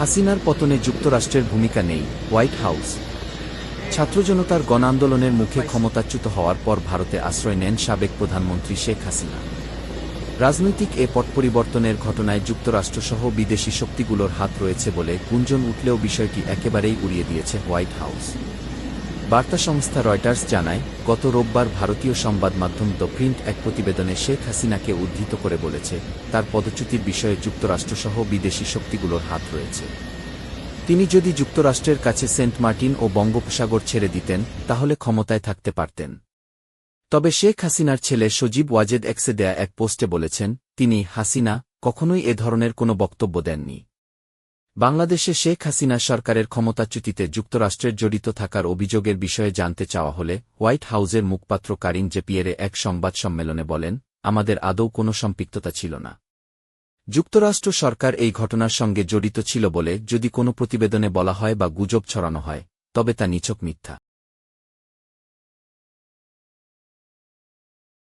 হাসিনার পতনে যুক্তরাষ্ট্রের ভূমিকা নেই, হোয়াইট হাউস। ছাত্রজনতার গণ আন্দোলনের মুখে ক্ষমতাচ্যুত হওয়ার পর ভারতে আশ্রয় নেন সাবেক প্রধানমন্ত্রী শেখ হাসিনা। রাজনৈতিক এ পট পরিবর্তনের ঘটনায় যুক্তরাষ্ট্রসহ বিদেশি শক্তিগুলোর হাত রয়েছে বলে গুঞ্জন উঠলেও বিষয়টি একেবারেই উড়িয়ে দিয়েছে হোয়াইট হাউস। বার্তা সংস্থা রয়টার্স জানায়, গত রোববার ভারতীয় সংবাদ মাধ্যম দ্য প্রিন্ট এক প্রতিবেদনে শেখ হাসিনাকে উদ্ধৃত করে বলেছে, তার পদচ্যুতির বিষয়ে যুক্তরাষ্ট্রসহ বিদেশি শক্তিগুলোর হাত রয়েছে। তিনি যদি যুক্তরাষ্ট্রের কাছে সেন্ট মার্টিন ও বঙ্গোপসাগর ছেড়ে দিতেন, তাহলে ক্ষমতায় থাকতে পারতেন। তবে শেখ হাসিনার ছেলে সজীব ওয়াজেদ এক্সে দেয়া এক পোস্টে বলেছেন, তিনি হাসিনা কখনোই এ ধরনের কোনো বক্তব্য দেননি। বাংলাদেশে শেখ হাসিনা সরকারের ক্ষমতাচ্যুতিতে যুক্তরাষ্ট্রের জড়িত থাকার অভিযোগের বিষয়ে জানতে চাওয়া হলে হোয়াইট হাউজের মুখপাত্র কারিন জেপিয়ারে এক সংবাদ সম্মেলনে বলেন, আমাদের আদৌ কোনো সম্পৃক্ততা ছিল না। যুক্তরাষ্ট্র সরকার এই ঘটনার সঙ্গে জড়িত ছিল বলে যদি কোনো প্রতিবেদনে বলা হয় বা গুজব ছড়ানো হয়, তবে তা নিছক মিথ্যা।